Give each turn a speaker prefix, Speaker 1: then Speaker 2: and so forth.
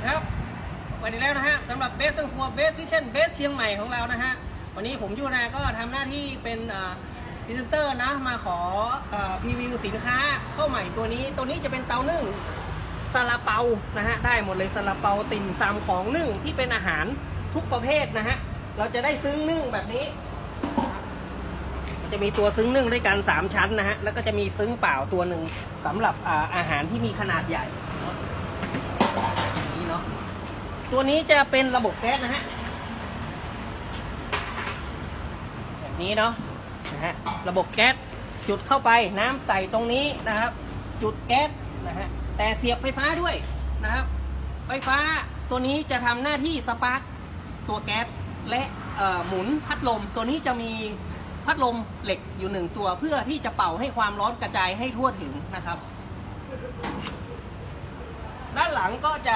Speaker 1: ดีครับ วันนี้แล้วนะฮะสำหรับเบสซึ่งครัวเบสที่เช่นเบสเชียงใหม่ของเรานะฮะ วันนี้ผมยูนาก็ทำหน้าที่เป็นพรีเซนเตอร์นะ มาขอพรีวิวสินค้าเข้าใหม่ตัวนี้ ตัวนี้จะเป็นเตานึ่งซาลาเปา นะฮะ ได้หมดเลยซาลาเปาติ่มซำของนึ่งที่เป็นอาหารทุกประเภทนะฮะ เราจะได้ซึ้งนึ่งแบบนี้ จะมีตัวซึ้งนึ่งด้วยกัน 3 ชั้นนะฮะ แล้วก็จะมีซึ้งเปล่าตัวหนึ่งสำหรับอาอาหารที่มีขนาดใหญ่เนาะนี่เนาะ ตัวนี้จะเป็นระบบแก๊สนะฮะ แบบนี้เนาะนะฮะ ระบบแก๊สจุดเข้าไปน้ำใส่ตรงนี้นะครับ จุดแก๊สนะฮะ แต่เสียบไฟฟ้าด้วยนะครับ ไฟฟ้าตัวนี้จะทำหน้าที่สปาร์กตัวแก๊สและหมุนพัดลม ตัวนี้จะมีพัดลมเหล็กอยู่หนึ่งตัวเพื่อที่จะเป่าให้ความร้อนกระจายให้ทั่วถึงนะครับ ด้านหลังก็จะ